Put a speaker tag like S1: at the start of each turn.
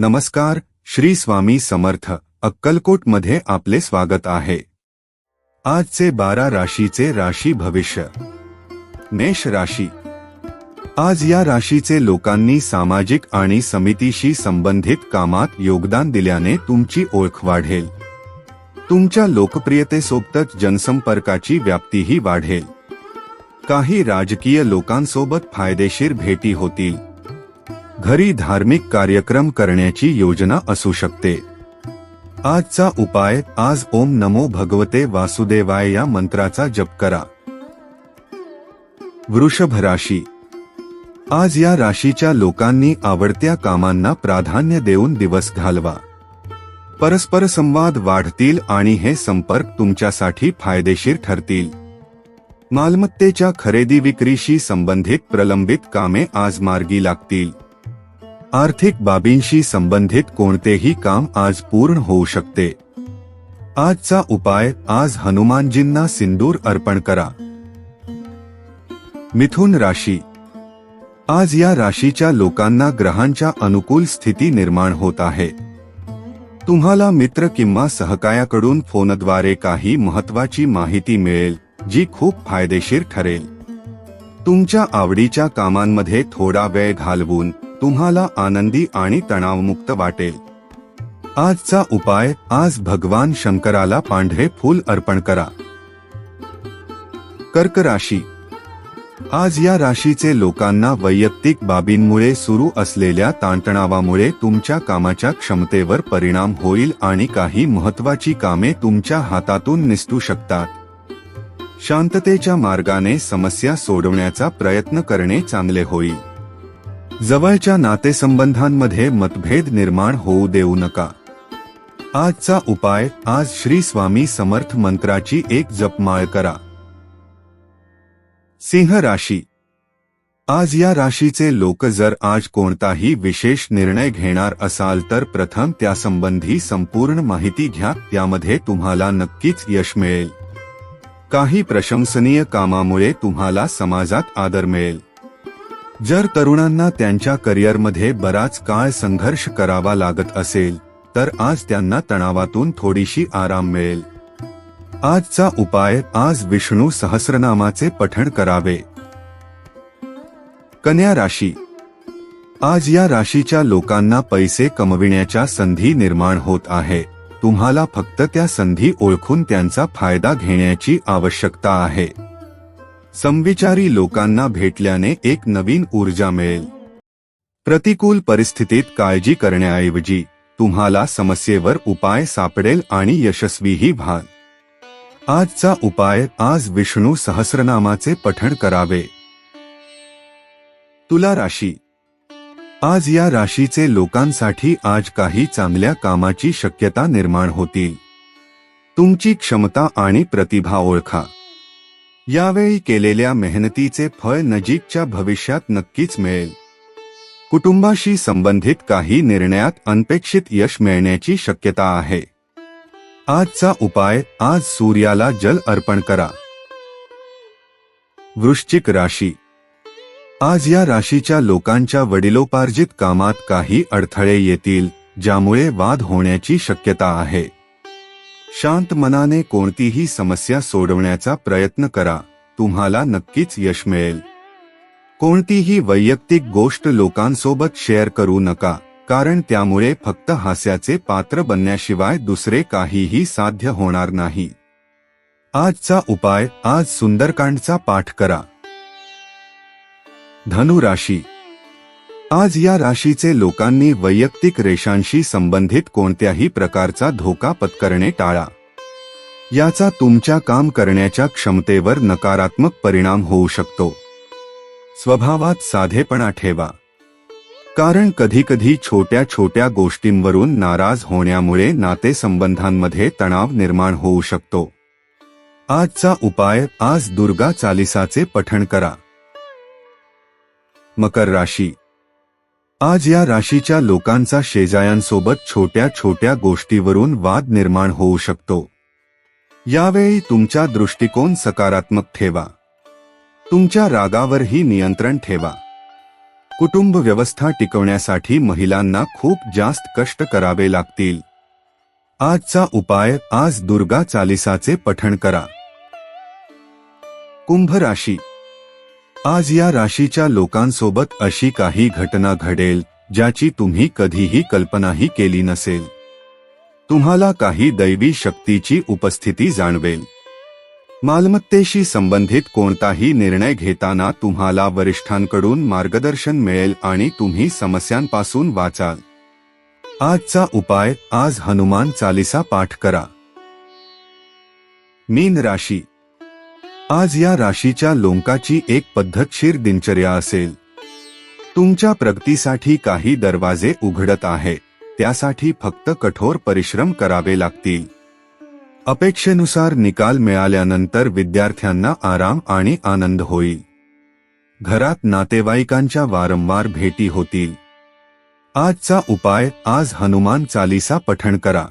S1: नमस्कार श्री स्वामी समर्थ अक्कलकोटमध्ये आपले स्वागत आहे. आजचे बारा राशीचे राशी भविष्य. मेष राशी. आज या राशीचे लोकांनी सामाजिक आणि समितीशी संबंधित कामात योगदान दिल्याने तुमची ओळख वाढेल. तुमच्या लोकप्रियतेसोबतच जनसंपर्काची व्याप्तीही वाढेल. काही राजकीय लोकांसोबत फायदेशीर भेटी होतील. घरी धार्मिक कार्यक्रम करण्याची योजना असू शकते. आजचा उपाय आज ओम नमो भगवते वासुदेवाय या मंत्राचा जप करा. वृषभ राशी. आज या राशीच्या लोकांनी आवडत्या कामांना प्राधान्य देऊन दिवस घालवा. परस्पर संवाद वाढतील आणि हे संपर्क तुमच्यासाठी फायदेशीर ठरतील. मालमत्तेच्या खरेदी विक्रीशी संबंधित प्रलंबित कामे आज मार्गी लागतील. आर्थिक बाबींशी संबंधित कोणतेही काम आज पूर्ण होऊ शकते. आजचा उपाय आज हनुमानजींना सिंदूर अर्पण करा. मिथुन राशी. आज या राशीच्या लोकांना ग्रहांच्या अनुकूल स्थिती निर्माण होत आहे. तुम्हाला मित्र किंवा सहकायाकडून फोनद्वारे काही महत्वाची माहिती मिळेल जी खूप फायदेशीर ठरेल. तुमच्या आवडीच्या कामांमध्ये थोडा वेळ घालवून तुम्हाला आनंदी आणि तणावमुक्त वाटेल. आजचा उपाय आज भगवान शंकराला पांढरे फूल अर्पण करा. कर्क राशी. आज या राशीचे लोकांना वैयक्तिक बाबींमुळे सुरू असलेल्या ताणतणावामुळे तुमच्या कामाच्या क्षमतेवर परिणाम होईल आणि काही महत्वाची कामे तुमच्या हातातून निसटू शकतात. शांततेच्या मार्गाने समस्या सोडवण्याचा प्रयत्न करणे चांगले होईल. जवळच्या नातेसंबंधांमध्ये मतभेद निर्माण होऊ देऊ नका. आजचा उपाय आज श्री स्वामी समर्थ मंत्राची एक जपमाळ करा. सिंह राशी. आज या राशीचे लोक जर आज कोणताही विशेष निर्णय घेणार असाल तर प्रथम त्यासंबंधी संपूर्ण माहिती घ्या त्यामध्ये तुम्हाला नक्कीच यश मिळेल. काही प्रशंसनीय कामामुळे तुम्हाला समाजात आदर मिळेल. जर तरुणांना त्यांच्या करिअरमध्ये बराच काळ संघर्ष करावा लागत असेल तर आज त्यांना तणावातून थोडीशी आराम मिळेल. आजचा उपाय आज विष्णू सहस्रनामाचे पठण करावे. कन्या राशी. आज या राशीच्या लोकांना पैसे कमविण्याच्या संधी निर्माण होत आहे. तुम्हाला फक्त त्या संधी ओळखून त्यांचा फायदा घेण्याची आवश्यकता आहे. समविचारी लोकांना भेटल्याने एक नवीन ऊर्जा मिळेल. प्रतिकूल परिस्थितीत काळजी करण्याऐवजी तुम्हाला समस्येवर उपाय सापडेल आणि यशस्वीही व्हाल. आजचा उपाय आज विष्णू सहस्रनामाचे पठण करावे. तुला राशी. आज या राशीचे लोकांसाठी आज काही चांगल्या कामाची शक्यता निर्माण होतील. तुमची क्षमता आणि प्रतिभा ओळखा. यावेळी केलेल्या मेहनतीचे फळ नजीकच्या भविष्यात नक्कीच मिळेल. कुटुंबाशी संबंधित काही निर्णयात अनपेक्षित यश मिळण्याची शक्यता आहे. आजचा उपाय आज सूर्याला जल अर्पण करा. वृश्चिक राशी. आज या राशीच्या लोकांच्या वडिलोपार्जित कामात काही अडथळे येतील ज्यामुळे वाद होण्याची शक्यता आहे. शांत मनाने कोणतीही समस्या सोडवण्याचा प्रयत्न करा. तुम्हाला नक्कीच यश मिळेल. कोणतीही वैयक्तिक गोष्ट लोकांसोबत शेअर करू नका कारण त्यामुळे फक्त हास्याचे पात्र बनण्याशिवाय दुसरे काहीही साध्य होणार नाही. आजचा उपाय आज सुंदरकांडचा पाठ करा. धनु राशी आज या राशीचे लोकांनी वैयक्तिक रेषांशी संबंधित कोणत्याही प्रकारचा धोका पत्करणे टाळा. याचा तुमच्या काम करण्याच्या क्षमतेवर नकारात्मक परिणाम होऊ शकतो. स्वभावात साधेपणा ठेवा. कारण कधीकधी छोट्या छोट्या गोष्टींवरून नाराज होण्यामुळे नातेसंबंधांमध्ये तणाव निर्माण होऊ शकतो. आजचा उपाय आज दुर्गा चालिसाचे पठण करा. मकर राशी आज या राशीच्या लोकांचा शेजायांसोबत छोट्या छोट्या गोष्टीवरून वाद निर्माण होऊ शकतो. यावेळी तुमचा दृष्टिकोन सकारात्मक ठेवा. तुमच्या रागावरही नियंत्रण ठेवा. कुटुंब व्यवस्था टिकवण्यासाठी महिलांना खूप जास्त कष्ट करावे लागतील. आजचा उपाय आज दुर्गा चालिसाचे पठण करा. कुंभ राशी आज या राशीच्या लोकांसोबत अशी काही घटना घडेल ज्याची तुम्ही कधीही कल्पनाही केली नसेल. तुम्हाला काही दैवी शक्तीची उपस्थिती जाणवेल. मालमत्तेशी संबंधित कोणताही निर्णय घेताना तुम्हाला वरिष्ठांकडून मार्गदर्शन मिळेल आणि तुम्ही समस्यांपासून वाचाल. आजचा उपाय आज हनुमान चालिसा पाठ करा. मीन राशी आज या राशीच्या लोंकाची एक पद्धतशीर दिनचर्या असेल. तुमच्या प्रगतीसाठी काही दरवाजे उघडत आहे त्यासाठी फक्त कठोर परिश्रम करावे लागतील. अपेक्षेनुसार निकाल मिळाल्यानंतर विद्यार्थ्यांना आराम आणि आनंद होईल. घरात नातेवाईकांच्या वारंवार भेटी होतील. आजचा उपाय आज हनुमान चालिसा पठण करा.